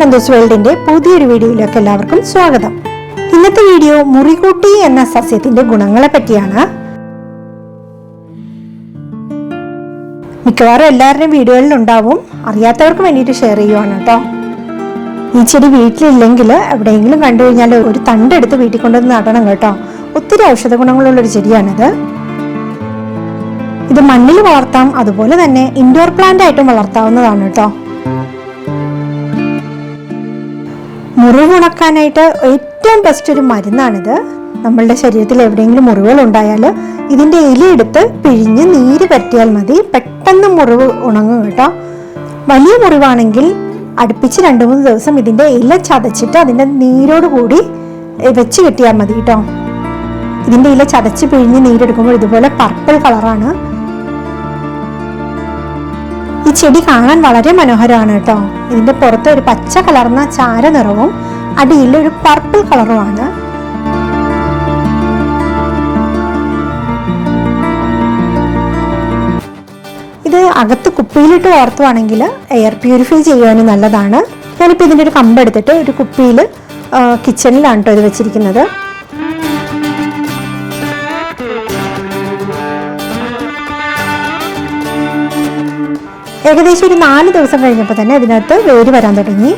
നന്ദൂസ് വേൾഡിന്റെ പുതിയൊരു വീഡിയോയിലേക്ക് എല്ലാവർക്കും സ്വാഗതം. ഇന്നത്തെ വീഡിയോ മുറികൂട്ടി എന്ന സസ്യത്തിന്റെ ഗുണങ്ങളെ പറ്റിയാണ്. മിക്കവാറും എല്ലാവരുടെയും വീഡിയോകളിൽ ഉണ്ടാവും. അറിയാത്തവർക്ക് വേണ്ടിയിട്ട് ഷെയർ ചെയ്യുവാണ് കേട്ടോ. ഈ ചെടി വീട്ടിലില്ലെങ്കിൽ എവിടെയെങ്കിലും കണ്ടു കഴിഞ്ഞാൽ ഒരു തണ്ടെടുത്ത് വീട്ടിൽ കൊണ്ടുവന്ന് നടണം കേട്ടോ. ഒത്തിരി ഔഷധ ഗുണങ്ങളുള്ള ഒരു ചെടിയാണിത്. ഇത് മണ്ണിൽ വളർത്താം അതുപോലെ തന്നെ ഇൻഡോർ പ്ലാന്റ് ആയിട്ടും വളർത്താവുന്നതാണ് കേട്ടോ. മുറിവ് ഉണക്കാനായിട്ട് ഏറ്റവും ബെസ്റ്റ് ഒരു മരുന്നാണിത്. നമ്മളുടെ ശരീരത്തിൽ എവിടെയെങ്കിലും മുറിവുകൾ ഉണ്ടായാൽ ഇതിന്റെ ഇല എടുത്ത് പിഴിഞ്ഞ് നീര് പറ്റിയാൽ മതി. പെട്ടെന്ന് മുറിവ് ഉണങ്ങും കേട്ടോ. വലിയ മുറിവാണെങ്കിൽ അടുപ്പിച്ച് രണ്ട് മൂന്ന് ദിവസം ഇതിന്റെ ഇല ചതച്ചിട്ട് അതിന്റെ നീരോട് കൂടി വെച്ച് കിട്ടിയാൽ മതി കേട്ടോ. ഇതിന്റെ ഇല ചതച്ച് പിഴിഞ്ഞ് നീരെടുക്കുമ്പോൾ ഇതുപോലെ പർപ്പിൾ കളറാണ് ഈ ചെടി കാണാൻ വളരെ മനോഹരമാണ് കേട്ടോ. ഇതിന്റെ പുറത്ത് ഒരു പച്ച കലർന്ന ചാര നിറവും അടിയിൽ ഒരു പർപ്പിൾ കളറുമാണ് ഇത് അകത്ത് കുപ്പിയിലിട്ട് ഓർത്തുവാണെങ്കിൽ എയർ പ്യൂരിഫൈ ചെയ്യാനും നല്ലതാണ്. ഞാനിപ്പോൾ ഇതിന്റെ ഒരു കമ്പെടുത്തിട്ട് ഒരു കുപ്പിയിൽ കിച്ചണിലാണ് കേട്ടോ ഇത് വെച്ചിരിക്കുന്നത്. ഏകദേശം ഒരു നാല് ദിവസം കഴിഞ്ഞപ്പോൾ തന്നെ അതിനകത്ത് വേര് വരാൻ തുടങ്ങി.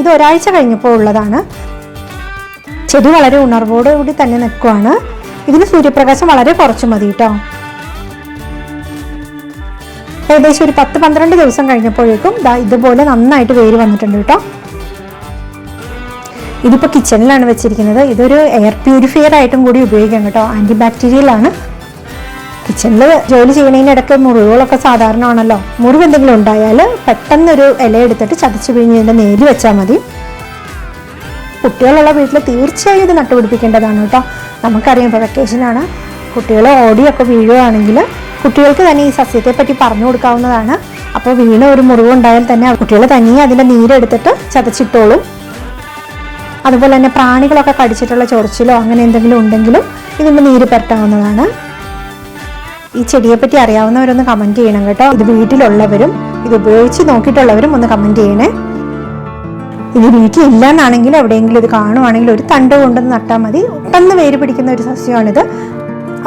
ഇത് ഒരാഴ്ച കഴിഞ്ഞപ്പോൾ ഉള്ളതാണ്. ചെടി വളരെ ഉണർവോടുകൂടി തന്നെ നിൽക്കുവാണ്. ഇതിന് സൂര്യപ്രകാശം വളരെ കുറച്ച് മതി കേട്ടോ ഏകദേശം ഒരു പത്ത് പന്ത്രണ്ട് ദിവസം കഴിഞ്ഞപ്പോഴേക്കും ഇതുപോലെ നന്നായിട്ട് വേര് വന്നിട്ടുണ്ട് കേട്ടോ ഇതിപ്പോൾ കിച്ചണിലാണ് വെച്ചിരിക്കുന്നത്. ഇതൊരു എയർ പ്യൂരിഫയർ ആയിട്ടും കൂടി ഉപയോഗിക്കാം കേട്ടോ. ആന്റി ബാക്ടീരിയലാണ് കിച്ചണിൽ ജോലി ചെയ്യുന്നതിനിടയ്ക്ക് മുറിവുകളൊക്കെ സാധാരണമാണല്ലോ. മുറിവ് എന്തെങ്കിലും ഉണ്ടായാൽ പെട്ടെന്നൊരു ഇല എടുത്തിട്ട് ചതച്ച് പിഴിഞ്ഞ് നേര് നേരി വെച്ചാൽ മതി. കുട്ടികളുള്ള വീട്ടിൽ തീർച്ചയായും ഇത് നട്ടുപിടിപ്പിക്കേണ്ടതാണ് കേട്ടോ. നമുക്കറിയാം ഇപ്പോൾ വെക്കേഷനാണ് കുട്ടികൾ ഓടിയൊക്കെ വീഴുകയാണെങ്കിൽ കുട്ടികൾക്ക് തന്നെ ഈ സസ്യത്തെ പറ്റി പറഞ്ഞു കൊടുക്കാവുന്നതാണ്. അപ്പോൾ വീണ ഒരു മുറിവുണ്ടായാൽ തന്നെ കുട്ടികൾ തനിയെ അതിന്റെ നീരെടുത്തിട്ട് ചതച്ചിട്ടോളും. അതുപോലെ തന്നെ പ്രാണികളൊക്കെ കടിച്ചിട്ടുള്ള ചൊറിച്ചിലോ അങ്ങനെ എന്തെങ്കിലും ഉണ്ടെങ്കിലും ഇതിന്റെ നീര് പരട്ടാവുന്നതാണ് ഈ ചെടിയെ പറ്റി അറിയാവുന്നവരൊന്ന് കമന്റ് ചെയ്യണം കേട്ടോ. ഇത് വീട്ടിലുള്ളവരും ഇത് ഉപയോഗിച്ച് നോക്കിയിട്ടുള്ളവരും ഒന്ന് കമന്റ് ചെയ്യണേ. ഇത് വീട്ടിലില്ല എന്നാണെങ്കിൽ എവിടെയെങ്കിലും ഇത് കാണുവാണെങ്കിൽ ഒരു തണ്ട് കൊണ്ടൊന്ന് നട്ടാൽ മതി. പെട്ടെന്ന് വേര് പിടിക്കുന്ന ഒരു സസ്യമാണിത്.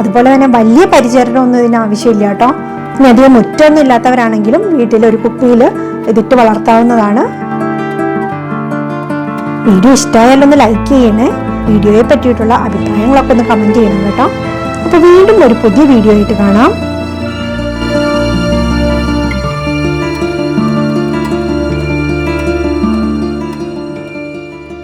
അതുപോലെ തന്നെ വലിയ പരിചരണമൊന്നും ഇതിന് ആവശ്യമില്ല കേട്ടോ. ഇനി അധികം മുറ്റമൊന്നും ഇല്ലാത്തവരാണെങ്കിലും വീട്ടിൽ ഒരു കുപ്പിയിൽ ഇതിട്ട് വളർത്താവുന്നതാണ്. വീഡിയോ ഇഷ്ടമായാലും ഒന്ന് ലൈക്ക് ചെയ്യണേ. വീഡിയോയെ പറ്റിയിട്ടുള്ള അഭിപ്രായങ്ങളൊക്കെ ഒന്ന് കമന്റ് ചെയ്യണം കേട്ടോ. അപ്പോൾ വീണ്ടും ഒരു പുതിയ വീഡിയോ ആയിട്ട് കാണാം.